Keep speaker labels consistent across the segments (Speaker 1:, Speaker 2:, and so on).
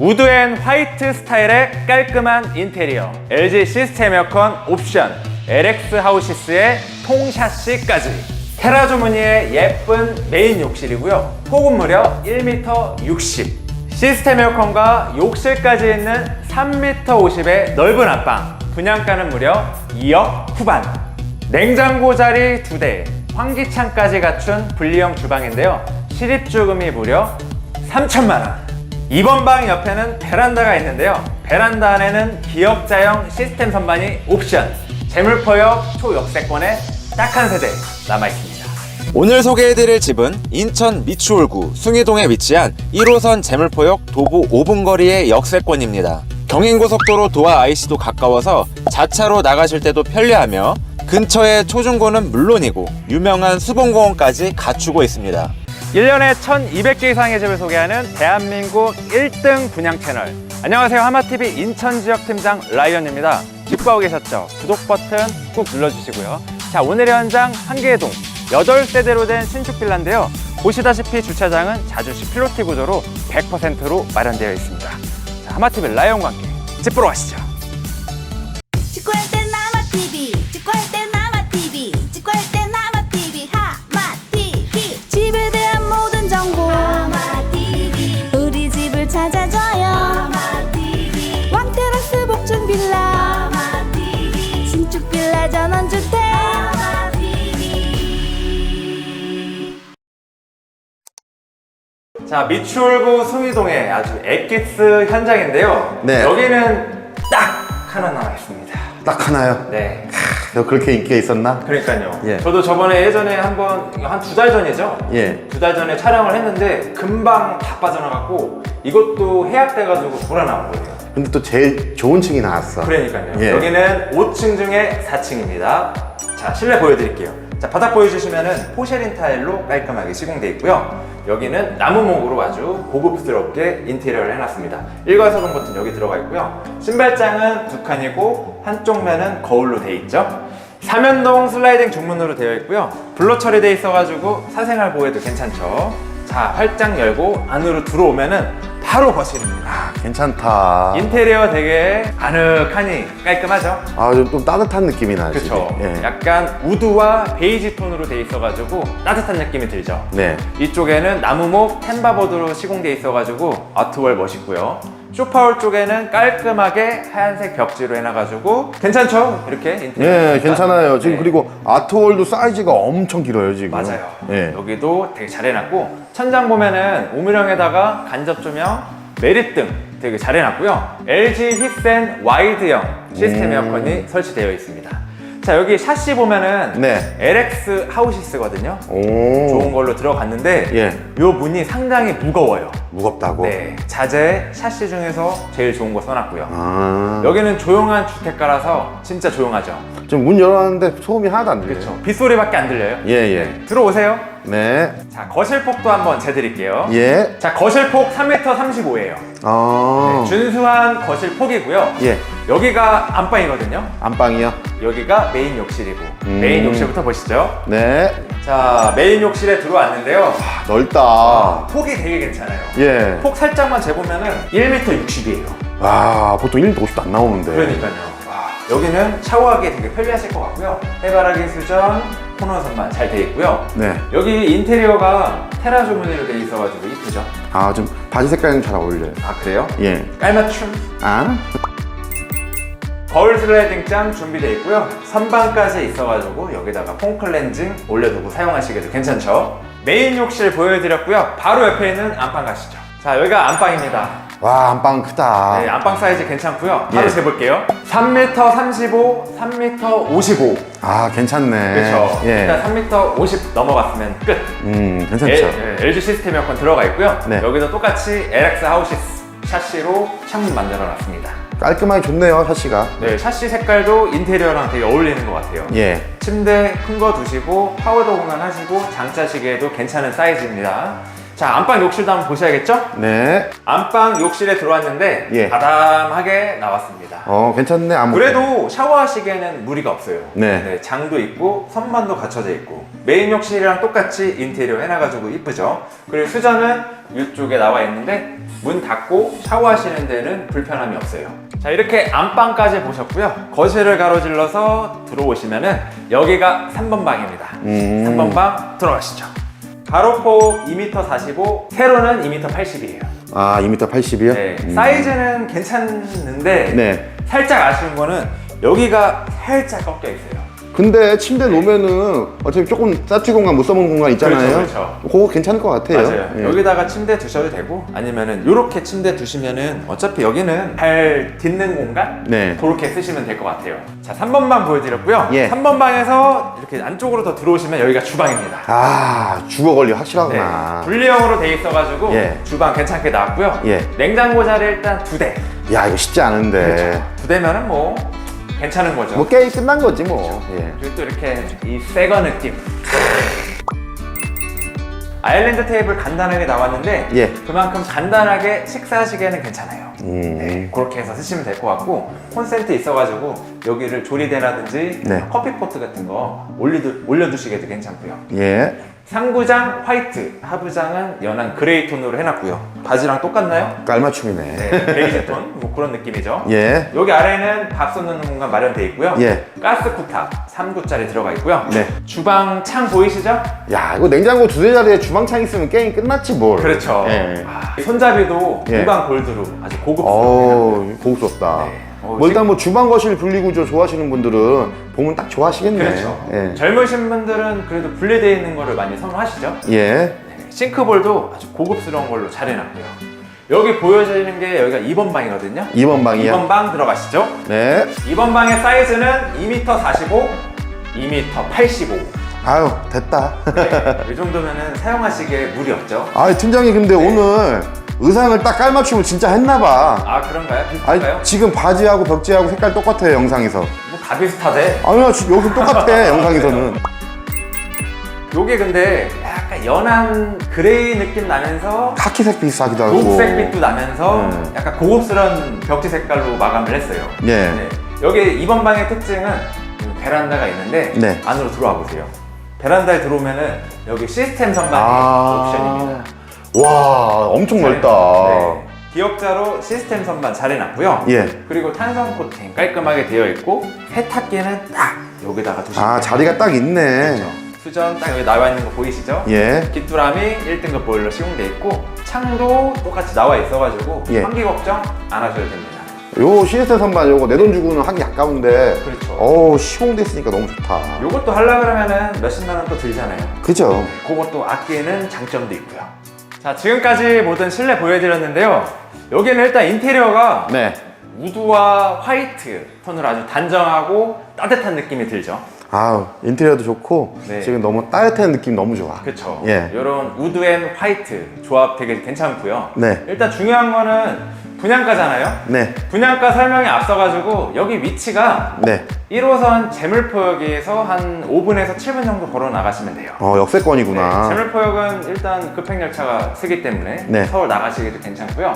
Speaker 1: 우드 앤 화이트 스타일의 깔끔한 인테리어. LG 시스템 에어컨 옵션. LX 하우시스의 통샤시까지. 테라조 무늬의 예쁜 메인 욕실이고요. 폭은 무려 1m 60 시스템 에어컨과 욕실까지 있는 3m 50의 넓은 안방. 분양가는 무려 2억 후반. 냉장고 자리 2대. 환기창까지 갖춘 분리형 주방인데요. 실입주금이 무려 3천만 원 이번 방 옆에는 베란다가 있는데요. 베란다 안에는 기역자형 시스템 선반이 옵션, 재물포역 초역세권에 딱한 세대 남아있습니다.
Speaker 2: 오늘 소개해드릴 집은 인천 미추홀구 숭이동에 위치한 1호선 재물포역 도보 5분 거리의 역세권입니다. 경인고속도로 도하 IC도 가까워서 자차로 나가실 때도 편리하며 근처에 초중고는 물론이고 유명한 수봉공원까지 갖추고 있습니다.
Speaker 1: 1년에 1200개 이상의 집을 소개하는 대한민국 1등 분양 채널. 안녕하세요. 하마TV 인천 지역 팀장 라이언입니다. 직구하고 계셨죠? 구독 버튼 꾹 눌러주시고요. 자, 오늘의 현장 한계동 8세대로 된 신축 빌라인데요. 보시다시피 주차장은 자주식 필로티 구조로 100%로 마련되어 있습니다. 자, 하마TV 라이언과 함께 집 보러 가시죠. 자, 미추홀구 숭이동의 아주 엑기스 현장인데요.
Speaker 3: 네.
Speaker 1: 여기는 딱 하나 남아있습니다.
Speaker 3: 딱 하나요?
Speaker 1: 네.
Speaker 3: 너 그렇게 인기가 있었나?
Speaker 1: 그러니까요.
Speaker 3: 예.
Speaker 1: 저도 저번에 예전에 한번 한 두 달 전이죠.
Speaker 3: 예.
Speaker 1: 두 달 전에 촬영을 했는데 금방 다 빠져나갔고 이것도 해약돼가지고 돌아 나온 거예요.
Speaker 3: 근데 또 제일 좋은 층이 나왔어.
Speaker 1: 그러니까요.
Speaker 3: 예.
Speaker 1: 여기는 5층 중에 4층입니다. 자, 실내 보여드릴게요. 자, 바닥 보여주시면은 포쉐린 타일로 깔끔하게 시공돼 있고요. 여기는 나무목으로 아주 고급스럽게 인테리어를 해놨습니다. 일괄소동 버튼 여기 들어가 있고요. 신발장은 두 칸이고 한쪽 면은 거울로 돼 있죠. 삼연동 슬라이딩 중문으로 되어 있고요. 블러 처리돼 있어가지고 사생활 보호에도 괜찮죠. 자, 활짝 열고 안으로 들어오면은 바로 거실입니다.
Speaker 3: 아, 괜찮다.
Speaker 1: 인테리어 되게 아늑하니 깔끔하죠?
Speaker 3: 아, 좀, 좀 따뜻한 느낌이 나지.
Speaker 1: 그쵸?
Speaker 3: 예.
Speaker 1: 약간 우드와 베이지 톤으로 돼 있어가지고 따뜻한 느낌이 들죠?
Speaker 3: 네.
Speaker 1: 이쪽에는 나무목 템바보드로 시공돼 있어가지고 아트월 멋있고요. 쇼파홀 쪽에는 깔끔하게 하얀색 벽지로 해놔가지고 괜찮죠? 이렇게 인테리어.
Speaker 3: 예, 괜찮아요. 지금
Speaker 1: 네.
Speaker 3: 그리고 아트월도 사이즈가 엄청 길어요, 지금.
Speaker 1: 맞아요.
Speaker 3: 예.
Speaker 1: 여기도 되게 잘 해놨고 천장 보면은 오므령에다가 간접 조명, 메리등 되게 잘 해놨고요. LG 휘센 와이드형 시스템
Speaker 3: 음.
Speaker 1: 에어컨이 설치되어 있습니다. 자 여기 샤시 보면은
Speaker 3: 네.
Speaker 1: LX 하우시스거든요.
Speaker 3: 오.
Speaker 1: 좋은 걸로 들어갔는데
Speaker 3: 예.
Speaker 1: 요 문이 상당히 무거워요.
Speaker 3: 무겁다고?
Speaker 1: 네, 자재 샤시 중에서 제일 좋은 거 써놨고요.
Speaker 3: 아.
Speaker 1: 여기는 조용한 주택가라서 진짜 조용하죠.
Speaker 3: 지금 문 열었는데 소음이 하나도 안 들려요.
Speaker 1: 그렇죠. 빗소리밖에 안 들려요.
Speaker 3: 예, 예.
Speaker 1: 들어오세요.
Speaker 3: 네.
Speaker 1: 자 거실폭도 한번 재드릴게요.
Speaker 3: 예.
Speaker 1: 자 거실폭 3m 35예요.
Speaker 3: 아.
Speaker 1: 준수한 거실폭이고요.
Speaker 3: 예.
Speaker 1: 여기가 안방이거든요.
Speaker 3: 안방이요?
Speaker 1: 여기가 메인 욕실이고
Speaker 3: 음.
Speaker 1: 메인 욕실부터 보시죠.
Speaker 3: 네.
Speaker 1: 자 메인 욕실에 들어왔는데요.
Speaker 3: 넓다.
Speaker 1: 폭이 되게 괜찮아요.
Speaker 3: 예.
Speaker 1: 폭 살짝만 재보면은 1m 60이에요.
Speaker 3: 와, 보통 1m 50도 안 나오는데.
Speaker 1: 그러니까요. 와, 여기는 샤워하기 되게 편리하실 것 같고요. 해바라기 수전, 코너 선반 잘돼 있고요.
Speaker 3: 네.
Speaker 1: 여기 인테리어가 테라조 무늬로 돼 있어가지고 이쁘죠?
Speaker 3: 아, 좀 바지 색깔은 잘 어울려요.
Speaker 1: 아 그래요?
Speaker 3: 예.
Speaker 1: 깔맞춤
Speaker 3: 아?
Speaker 1: 거울 슬라이딩 장 준비되어 있고요. 선반까지 있어가지고 여기다가 폼 클렌징 올려두고 사용하시기도 괜찮죠? 메인 욕실 보여드렸고요. 바로 옆에 있는 안방 가시죠. 자, 여기가 안방입니다.
Speaker 3: 와, 안방 크다.
Speaker 1: 네, 안방 사이즈 괜찮고요. 바로
Speaker 3: 예.
Speaker 1: 재볼게요. 3m 35, 3m 55.
Speaker 3: 아, 괜찮네.
Speaker 1: 그렇죠.
Speaker 3: 예.
Speaker 1: 일단 3m 50 넘어갔으면 끝.
Speaker 3: 음, 괜찮죠.
Speaker 1: 엘- 예, LG 시스템 에어컨 들어가 있고요.
Speaker 3: 네.
Speaker 1: 여기도 똑같이 LX 하우시스 샤시로 창문 만들어 놨습니다.
Speaker 3: 깔끔하게 좋네요, 샤시가.
Speaker 1: 네, 샤시 색깔도 인테리어랑 되게 어울리는 것 같아요.
Speaker 3: 예.
Speaker 1: 침대 큰 거 두시고 파우더 공간 하시고 장자 시계도 괜찮은 사이즈입니다. 자, 안방 욕실도 한번 보셔야겠죠?
Speaker 3: 네.
Speaker 1: 안방 욕실에 들어왔는데
Speaker 3: 예.
Speaker 1: 바담하게 나왔습니다.
Speaker 3: 어, 괜찮네. 아무.
Speaker 1: 그래도 샤워하시기에는 무리가 없어요.
Speaker 3: 네.
Speaker 1: 장도 있고 선반도 갖춰져 있고 메인 욕실이랑 똑같이 인테리어 해놔가지고 이쁘죠. 그리고 수전은 이쪽에 나와 있는데 문 닫고 샤워하시는 데는 불편함이 없어요. 자 이렇게 안방까지 보셨고요. 거실을 가로질러서 들어오시면은 여기가 3번 방입니다.
Speaker 3: 음.
Speaker 1: 3번 방 들어가시죠. 가로폭 2m 45, 세로는 2m 80이에요.
Speaker 3: 아, 2m 80이요?
Speaker 1: 네, 사이즈는 괜찮은데
Speaker 3: 네.
Speaker 1: 살짝 아쉬운 거는 여기가 살짝 꺾여 있어요.
Speaker 3: 근데 침대 놓으면은 어차피 조금 싸치 공간 못 써먹는 공간 있잖아요.
Speaker 1: 그렇죠, 그렇죠.
Speaker 3: 그거 괜찮을 것 같아요.
Speaker 1: 맞아요.
Speaker 3: 예.
Speaker 1: 여기다가 침대 두셔도 되고 아니면은 이렇게 침대 두시면은 어차피 여기는 발 딛는 공간
Speaker 3: 네.
Speaker 1: 그렇게 쓰시면 될 것 같아요. 자, 3번 방 보여드렸고요.
Speaker 3: 예.
Speaker 1: 3번 방에서 이렇게 안쪽으로 더 들어오시면 여기가 주방입니다.
Speaker 3: 아, 주거 권리
Speaker 1: 네,
Speaker 3: 확실하구나.
Speaker 1: 분리형으로 돼 있어가지고
Speaker 3: 예.
Speaker 1: 주방 괜찮게 나왔고요.
Speaker 3: 예.
Speaker 1: 냉장고 자리 일단 두 대.
Speaker 3: 야, 이거 쉽지 않은데.
Speaker 1: 두 대면은 뭐 괜찮은 거죠.
Speaker 3: 뭐 게임 끝난 거지 뭐. 예.
Speaker 1: 그리고 또 이렇게 이 새거 느낌. 아일랜드 테이블 간단하게 나왔는데
Speaker 3: 예.
Speaker 1: 그만큼 간단하게 식사하시기에는 괜찮아요.
Speaker 3: 음.
Speaker 1: 네, 그렇게 해서 쓰시면 될 것 같고 콘센트 있어가지고 여기를 조리대라든지
Speaker 3: 네.
Speaker 1: 커피포트 같은 거 올리두, 올려두시기도 괜찮고요.
Speaker 3: 예.
Speaker 1: 상부장 화이트, 하부장은 연한 그레이 톤으로 해놨고요. 바지랑 똑같나요?
Speaker 3: 깔맞춤이네.
Speaker 1: 네, 베이지 톤, 뭐 그런 느낌이죠.
Speaker 3: 예.
Speaker 1: 여기 아래는 밥 쏟는 공간 마련되어 있고요.
Speaker 3: 예.
Speaker 1: 가스 쿠탑 3구짜리 들어가 있고요.
Speaker 3: 네.
Speaker 1: 주방 창 보이시죠?
Speaker 3: 야, 이거 냉장고 두세 자리에 주방창 있으면 게임 끝났지 뭘.
Speaker 1: 그렇죠.
Speaker 3: 예.
Speaker 1: 아, 손잡이도
Speaker 3: 예.
Speaker 1: 무광 골드로 아주 고급스럽게
Speaker 3: 어우, 고급스럽다.
Speaker 1: 네. 어,
Speaker 3: 뭐 일단 뭐 주방 거실 분리구조 좋아하시는 분들은 보면 딱 좋아하시겠네.
Speaker 1: 그렇죠.
Speaker 3: 예.
Speaker 1: 젊으신 분들은 그래도 분리되어 있는 거를 많이 선호하시죠?
Speaker 3: 예.
Speaker 1: 네. 싱크볼도 아주 고급스러운 걸로 잘 해놨고요. 여기 보여지는 게 여기가 2번 방이거든요.
Speaker 3: 2번 방이야.
Speaker 1: 2번 방 들어가시죠.
Speaker 3: 네.
Speaker 1: 2번 방의 사이즈는 2m 45, 2m 85.
Speaker 3: 아유, 됐다.
Speaker 1: 네, 이 정도면은 사용하시기에 무리 없죠.
Speaker 3: 아, 팀장님 근데 오늘 의상을 딱 깔맞춤을 진짜 했나봐.
Speaker 1: 아 그런가요?
Speaker 3: 아니,
Speaker 1: 비슷한가요?
Speaker 3: 지금 바지하고 벽지하고 색깔 똑같아요, 영상에서.
Speaker 1: 뭐 다 비슷하대.
Speaker 3: 아니야, 지- 여기서 똑같아, 영상에서는.
Speaker 1: 요게 근데 약간 연한 그레이 느낌 나면서
Speaker 3: 카키색 비슷하기도 하고.
Speaker 1: 녹색빛도 나면서
Speaker 3: 음.
Speaker 1: 약간 고급스러운 벽지 색깔로 마감을 했어요.
Speaker 3: 예.
Speaker 1: 네. 여기 이번 방의 특징은 베란다가 있는데
Speaker 3: 네.
Speaker 1: 안으로 들어와 보세요. 베란다에 들어오면은 여기 시스템 선반이
Speaker 3: 아.
Speaker 1: 옵션입니다.
Speaker 3: 와, 엄청 넓다.
Speaker 1: 네. 기역자로 시스템 선반 잘 해놨고요.
Speaker 3: 예.
Speaker 1: 그리고 탄성 코팅 깔끔하게 되어 있고 세탁기는 딱 여기다가 두시면
Speaker 3: 아. 자리가 딱 있네.
Speaker 1: 그렇죠. 수전 딱 여기 나와 있는 거 보이시죠?
Speaker 3: 예.
Speaker 1: 깃두람이 1등급 보일러 시공돼 있고 창도 똑같이 나와 있어가지고
Speaker 3: 예.
Speaker 1: 환기 걱정 안 하셔도 됩니다.
Speaker 3: 요 시스템 선반 요거 내 돈 주고는 하기 아까운데.
Speaker 1: 그렇죠.
Speaker 3: 어우, 시공됐으니까 너무 좋다.
Speaker 1: 요것도 하려 그러면은 몇십만 원 또 들잖아요.
Speaker 3: 그죠?
Speaker 1: 그것도 아끼는 장점도 있고요. 자, 지금까지 모든 실내 보여드렸는데요. 여기는 일단 인테리어가
Speaker 3: 네.
Speaker 1: 우드와 화이트 톤으로 아주 단정하고 따뜻한 느낌이 들죠.
Speaker 3: 아우, 인테리어도 좋고,
Speaker 1: 네.
Speaker 3: 지금 너무 따뜻한 느낌 너무 좋아.
Speaker 1: 그렇죠.
Speaker 3: 예.
Speaker 1: 이런 우드 앤 화이트 조합 되게 괜찮고요.
Speaker 3: 네.
Speaker 1: 일단 중요한 거는 분양가잖아요.
Speaker 3: 네.
Speaker 1: 분양가 설명에 앞서가지고 여기 위치가
Speaker 3: 네.
Speaker 1: 1호선 재물포역에서 한 5분에서 7분 정도 걸어 나가시면 돼요.
Speaker 3: 어, 역세권이구나.
Speaker 1: 네, 재물포역은 일단 급행열차가 쓰기 때문에
Speaker 3: 네.
Speaker 1: 서울 나가시기도 괜찮고요.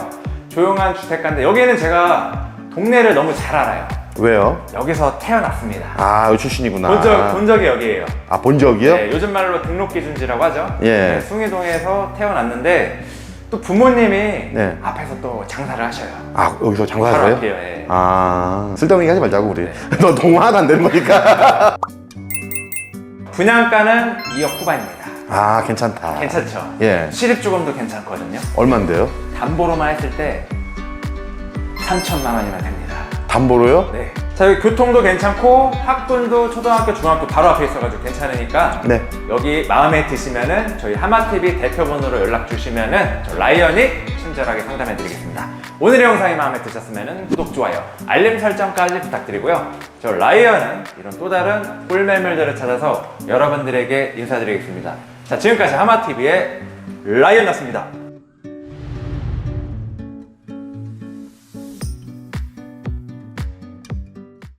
Speaker 1: 조용한 주택가인데 여기는 제가 동네를 너무 잘 알아요.
Speaker 3: 왜요?
Speaker 1: 여기서 태어났습니다.
Speaker 3: 아, 여기 출신이구나.
Speaker 1: 본, 적, 본 적이 여기예요.
Speaker 3: 아, 본 적이요?
Speaker 1: 네, 요즘 말로 등록 기준지라고 하죠.
Speaker 3: 예.
Speaker 1: 네, 숭이동에서 태어났는데 또 부모님이
Speaker 3: 네.
Speaker 1: 앞에서 또 장사를 하셔요.
Speaker 3: 아, 여기서
Speaker 1: 바로
Speaker 3: 장사하세요?
Speaker 1: 앞이에요. 예.
Speaker 3: 아, 쓸데없는 얘기 하지 말자고, 우리.
Speaker 1: 네.
Speaker 3: 너 하나도 안 되는 거니까.
Speaker 1: 분양가는 2억 후반입니다.
Speaker 3: 아, 괜찮다.
Speaker 1: 괜찮죠?
Speaker 3: 예.
Speaker 1: 실입주금도 괜찮거든요.
Speaker 3: 얼만데요?
Speaker 1: 담보로만 했을 때 3천만 원이면 됩니다.
Speaker 3: 담보로요?
Speaker 1: 네. 자, 여기 교통도 괜찮고 학군도 초등학교, 중학교 바로 앞에 있어가지고 괜찮으니까
Speaker 3: 네.
Speaker 1: 여기 마음에 드시면은 저희 하마TV 대표번호로 연락 주시면은 저 라이언이 친절하게 상담해 드리겠습니다. 오늘의 영상이 마음에 드셨으면은 구독, 좋아요, 알림 설정까지 부탁드리고요. 저 라이언은 이런 또 다른 꿀매물들을 찾아서 여러분들에게 인사드리겠습니다. 자, 지금까지 하마TV의 라이언이었습니다.